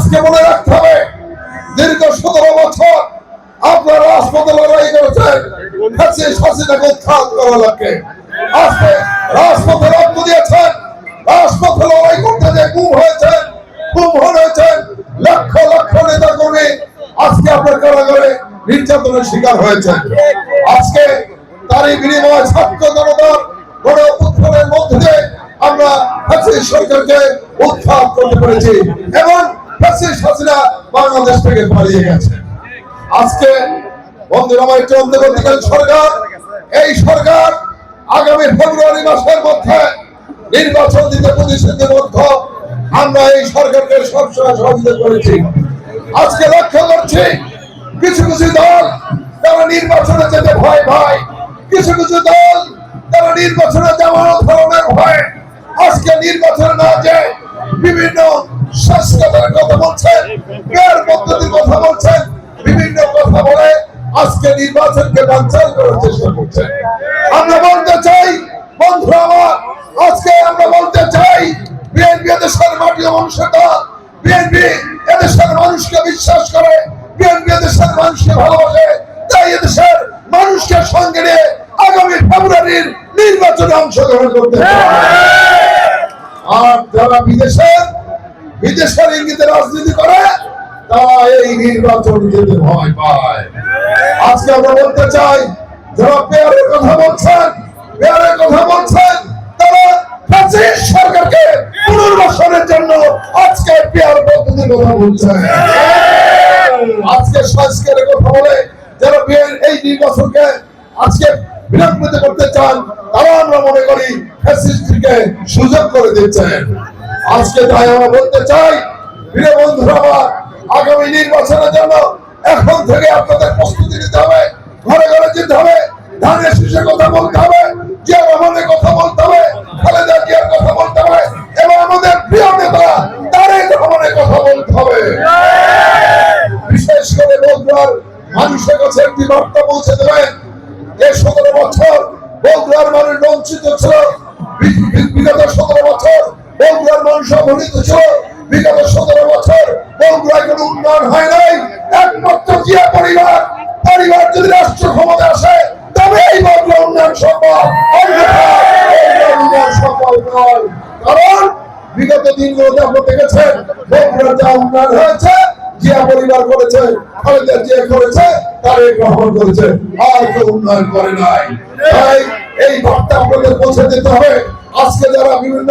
আজকে মনে রাখতে হবে, দীর্ঘ সতেরো বছর আপনারা রাজপথে লড়াই করেছেন উৎখাত করা লাগে রাজপথে রক্ত দিয়েছেন, রাজপথে লড়াই করতে যে হয়েছেন হয়েছেন লক্ষ লক্ষ নেতা কর্মী আজকে আপনার কারাগারে নির্যাতনের শিকার হয়েছে আজকে তারই বিনিময় ছাত্র জনতার গণ উত্থানের মধ্যে আমরা সরকারকে উৎখাত করতে পেরেছি। এবং ফ্যাসিস্ট হাসিনা বাংলাদেশ থেকে পালিয়ে গেছে। আজকে বন্ধুরা আমার একটি অন্তর্বর্তীকালীন সরকার, এই সরকার আগামী ফেব্রুয়ারি মাসের মধ্যে নির্বাচন দিতে প্রতিশ্রুতিবদ্ধ আমরা এই সরকারকে সবসময় সহযোগিতা করেছি। আজকে লক্ষ্য করছি কিছু কিছু দল তারা নির্বাচনে যেতে ভয় পায়। কিছু কিছু দল তারা নির্বাচনে যাওয়ার ধরনের ভয়। আজকে নির্বাচনে না যে বিভিন্ন সংস্কারের কথা বলছেন মেয়র পদ্ধতির কথা বলছেন বিভিন্ন কথা বলে আজকে নির্বাচনকে বাঞ্চাল করার চেষ্টা করছেন আমরা বলতে চাই বন্ধু আমার, আজকে আমরা বলতে চাই, বিএনপি এদেশের মাটি মানুষটা বিএনপি এদেশের মানুষকে বিশ্বাস করে, বিএনপি এদেশের মানুষকে ভালোবাসে, তাই এদেশের মানুষকে সঙ্গে নিয়ে আগামী ফেব্রুয়ারির নির্বাচনে অংশগ্রহণ করতে। আর যারা বিদেশের বিদেশের ইঙ্গিতে রাজনীতি করে নির্বাচন ভয় পায়। আজকে আমরা বলতে চাই, যারা পেয়ারের কথা বলছেন, পেয়ারের কথা বলছেন সরকারকে পুনর্বাসনের জন্য আজকে পেয়ার কথা বলছেন। আজকে সংস্কারের কথা বলে যারা বিয়ের এই নির্বাচনকে আজকে বিলম্বিত করতে চান, তারা আমরা মনে করি সুযোগ করে দিচ্ছেন। আজকে তাই আমরা বলতে চাই, প্রিয় বন্ধুরা আমার, আগামী নির্বাচনের জন্য এখন থেকে আপনাদের প্রস্তুতি নিতে হবে, ঘরে ঘরে যেতে হবে, ধানের শীষের কথা বলতে হবে জিয়া কথা বলতে হবে আমাদের প্রিয় নেতা কথা বলতে হবে। করে মানুষের কাছে সতেরো বছর বগুড়ার মানুষ বঞ্চিত ছিল মানুষ ছিল। বিগত সতেরো বছর বগুড়ায় কোনো উন্নয়ন হয় নাই। একমাত্র জিয়া পরিবার পরিবার যদি রাষ্ট্র ক্ষমতা আসে তবে এই বগুড়া উন্নয়ন সম্ভব কারণ বিগত আপনি দেখেছেন যা উন্নয়ন হয়েছে, জিয়া পরিবার করেছে, খালেদা জিয়া করেছে তারেক রহমান করেছে। আর কেউ উন্নয়ন করে নাই। তাই এই বার্তা আপনাদের পৌঁছে দিতে হবে। আজকে যারা বিভিন্ন